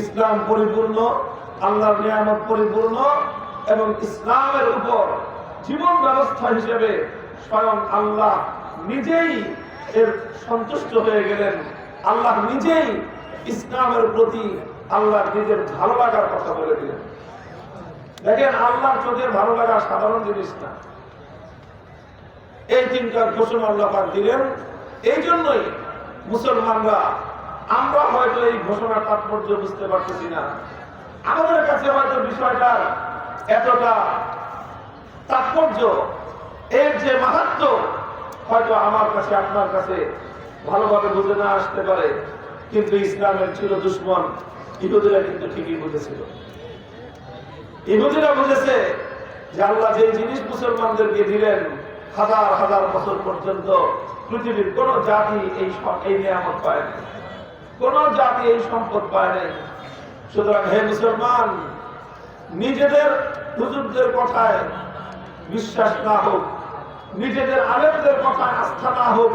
ইসলাম পরিপূর্ণ আল্লাহর নিয়ামত পরিপূর্ণ এবং ইসলামের উপর জীবন ব্যবস্থা হিসেবে স্বয়ং আল্লাহ নিজেই এর সন্তুষ্ট হয়ে গেলেন। আল্লাহ নিজেই ইসলামের প্রতি আল্লাহ নিজের ভালো লাগার কথা বলে দিলেন। দেখেন আল্লাহর চোখের ভালো লাগা সাধারণ জিনিস না। এই তিনটা ঘোষণা আল্লাহ পাক দিলেন। এই জন্যই মুসলমানরা আমরা হয়তো এই ঘোষণার তাৎপর্য বুঝতে পারতেছি না। আমাদের কাছে হয়তো বিষয়টার এতটা তাৎপর্য, এর যে মাহাত্ম হয়তো আমার কাছে, আপনার কাছে ভালোভাবে বুঝে না আসতে পারে। কিন্তু ইসলামের ছিল দুশ্মন, ইহুদিরা কিন্তু ঠিকই বুঝেছিল। ইহুদিরা বুঝেছে যে আল্লাহ যে জিনিস মুসলমানদেরকে দিলেন, হাজার হাজার বছর পর্যন্ত পৃথিবীর কোন জাতি এই এই নিয়ামত পায় নাই কোন জাতি এই সম্পদ পায় নাই। সুতরাং হে মুসলমান, নিজেদের হুজুরদের কথায় বিশ্বাস না হোক, নিজেদের আলেমদের কথায় আস্থা না হোক,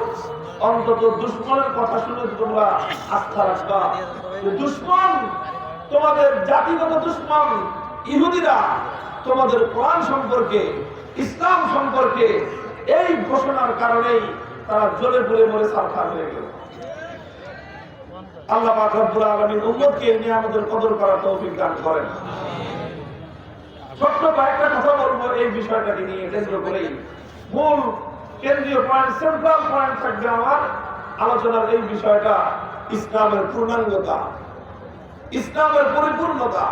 অন্তত দুশ্মনের কথা শুনে তোমরা আস্থা রাখবা। দুশ্মন তোমাদের জাতিগত দুশ্মন, ইহুদিরা তোমাদের কোরআন সম্পর্কে, ইসলাম সম্পর্কে এই ঘোষণার কারণেই তারা জ্বলে পড়ে মরে সারখার হয়ে গেল। আল্লাহ উম্মতকে এই নিয়ামতের কদর করার তৌফিক দান করেন। ছোট্ট কয়েকটা কথা বলব এই বিষয়টাকে নিয়ে কেন্দ্র করেই মূল কেন্দ্রীয় পয়েন্ট সেন্ট্রাল পয়েন্ট থাকবে আমার আলোচনার এই বিষয়টা, ইসলামের পূর্ণাঙ্গতা। ইসলামের পরিপূর্ণতা।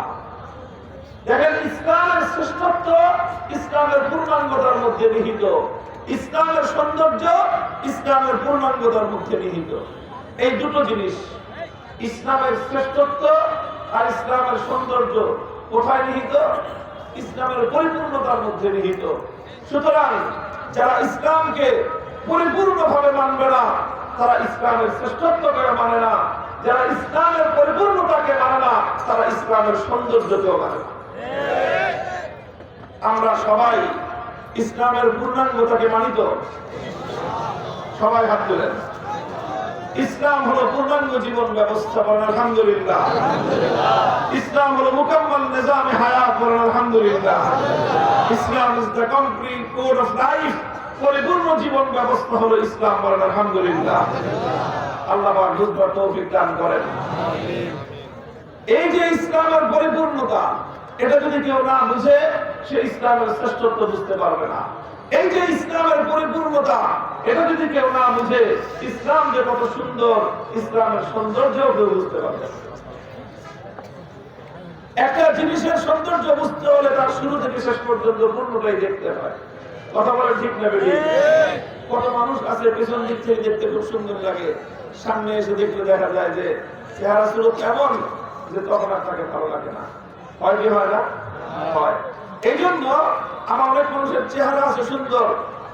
দেখেন, ইসলামের শ্রেষ্ঠত্ব ইসলামের পূর্ণাঙ্গতার মধ্যে নিহিত। ইসলামের সৌন্দর্য ইসলামের পূর্ণাঙ্গতার মধ্যে নিহিত। এই দুটো জিনিস ইসলামের শ্রেষ্ঠত্ব আর ইসলামের সৌন্দর্য কোথায় নিহিত? ইসলামের পরিপূর্ণতার মধ্যে নিহিত। সুতরাং যারা ইসলামকে পরিপূর্ণভাবে মানবে না, তারা ইসলামের শ্রেষ্ঠত্বকে মানে না। যারা ইসলামের পরিপূর্ণতাকে মানে না, তারা ইসলামের সৌন্দর্যকেও মানে না। আমরা সবাই ইসলামের পূর্ণাঙ্গতাকে মানিত। সবাই হাত তুলেন। ইসলাম হলো পূর্ণাঙ্গ জীবন ব্যবস্থা বলেন আলহামদুলিল্লাহ। ইসলাম হলো মুকাম্মাল নিজামে হায়াত বলেন আলহামদুলিল্লাহ। Islam is the complete code of life পরিপূর্ণ জীবন ব্যবস্থা হলো ইসলাম বলেন আলহামদুলিল্লাহ। আল্লাহ পাক বুঝবার তৌফিক দান করেন। এই যে ইসলামের পরিপূর্ণতা, এটা যদি কেউ না বুঝে, সে ইসলামের শ্রেষ্ঠত্ব বুঝতে পারবে না। এই যে ইসলামের পরিপূর্ণতা এটা যদি কেউ না বুঝে, ইসলাম যে কত সুন্দর, ইসলামের সৌন্দর্য কেউ বুঝতে পারবে একটা জিনিসের সৌন্দর্য বুঝতে হলে তার শুরু থেকে শেষ পর্যন্ত পূর্ণটাই দেখতে হয়। কথা বলে ঠিক না কত মানুষ আছে, পেছন দিক থেকে দেখতে খুব সুন্দর লাগে। সামনে এসে দেখলে দেখা যায় যে চেহারা শুরু কেমন যে তখন আর তাকে ভালো লাগে না। হয় কি হয় না? হয়। এই জন্য আমার অনেক মানুষের চেহারা আছে সুন্দর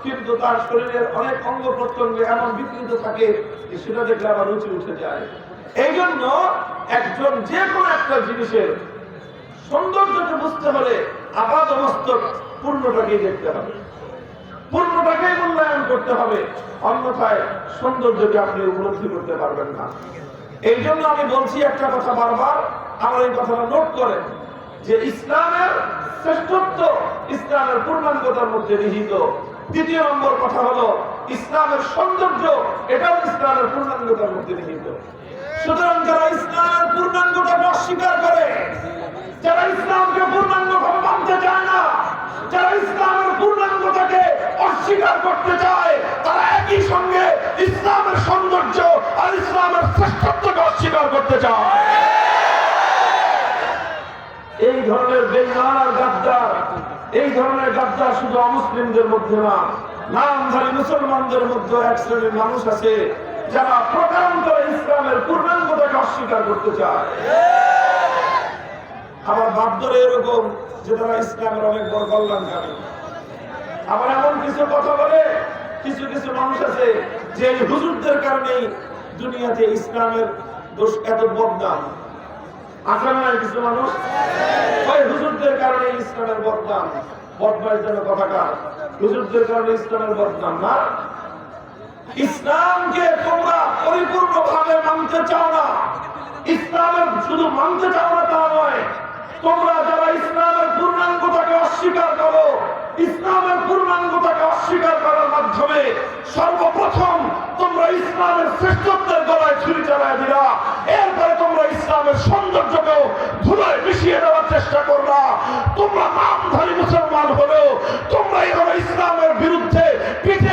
কিন্তু তার শরীরের অনেক অঙ্গ প্রত্যঙ্গে এমন বিকৃত থাকে যে সেটা দেখলে আবার রুচি উঠে যায়। এই জন্য একজন যে কোনো একটা জিনিসের সৌন্দর্যকে বুঝতে হলে আপাত মস্তক পূর্ণটাকে দেখতে হবে। পূর্ণটাকেই মূল্যায়ন করতে হবে, অন্যথায় সৌন্দর্যকে আপনি উপলব্ধি করতে পারবেন না। এই জন্য আমি বলছি একটা কথা বারবার, আমার এই কথাটা নোট করেন, যে ইসলামের শ্রেষ্ঠত্ব ইসলামের পূর্ণাঙ্গতার মধ্যে নিহিত। দ্বিতীয় নম্বর কথা হলো, ইসলামের সৌন্দর্য, এটাও ইসলামের পূর্ণাঙ্গতার মধ্যে নিহিত। সুতরাং যারা ইসলামের পূর্ণাঙ্গতাকে অস্বীকার করে, যারা ইসলামকে পূর্ণাঙ্গ ভাবে মানতে চায় না, যারা ইসলামের পূর্ণাঙ্গতাকে অস্বীকার করতে চায়, তারা একই সঙ্গে ইসলামের সৌন্দর্য আর ইসলামের শ্রেষ্ঠত্বকে অস্বীকার করতে চায়। এই ধরনের আর গাদ্দার ধরনের শুধু অমুসলিমদের মধ্যে না, নামধারী মুসলমানদের মধ্যে এক শ্রেণির মানুষ আছে যারা প্রকারান্তরে ইসলামের পূর্ণাঙ্গতাকে অস্বীকার করতে চায়। আবার বাধ্যরে এরকম যে তারা ইসলামের অনেক বড় কল্যাণকারী। আবার এমন কিছু কথা বলে, কিছু কিছু মানুষ আছে যে হুজুরদের কারণেই দুনিয়াতে ইসলামের দোষ এত বদনাম। না কিছু মানুষ? ওই হুজুরদের কারণে ইসলামের বদনাম। তোমরা ইসলামের অস্বীকার করো, ইসলামের অস্বীকার করার মাধ্যমে সর্বপ্রথম তোমরা ইসলামের শ্রেষ্ঠত্বের গলায় ছুরি চালায় দিলা। এরপরে তোমরা ইসলামের দেওয়ার চেষ্টা করবা তোমরা নামধারী মুসলমান হলেও তোমরা এখানে ইসলামের বিরুদ্ধে পিঠে